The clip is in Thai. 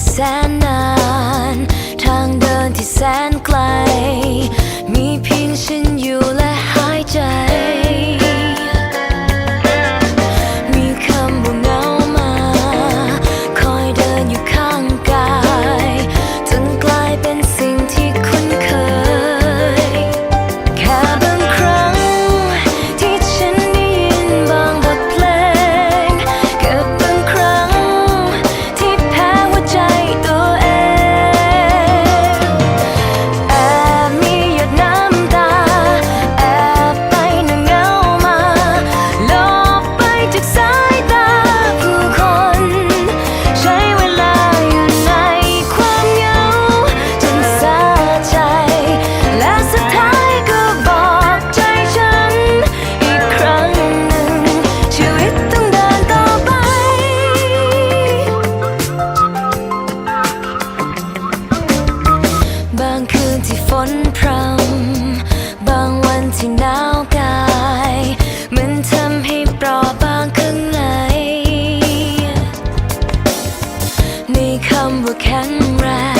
่แสนนาน ทางเดินที่แสนไกล มีเพียงฉันอยู่ ที่ฝนพรำบางวันที่หนาวกายเหมือนทำให้เปราบางข้างใน ในคำว่าแข็งแรง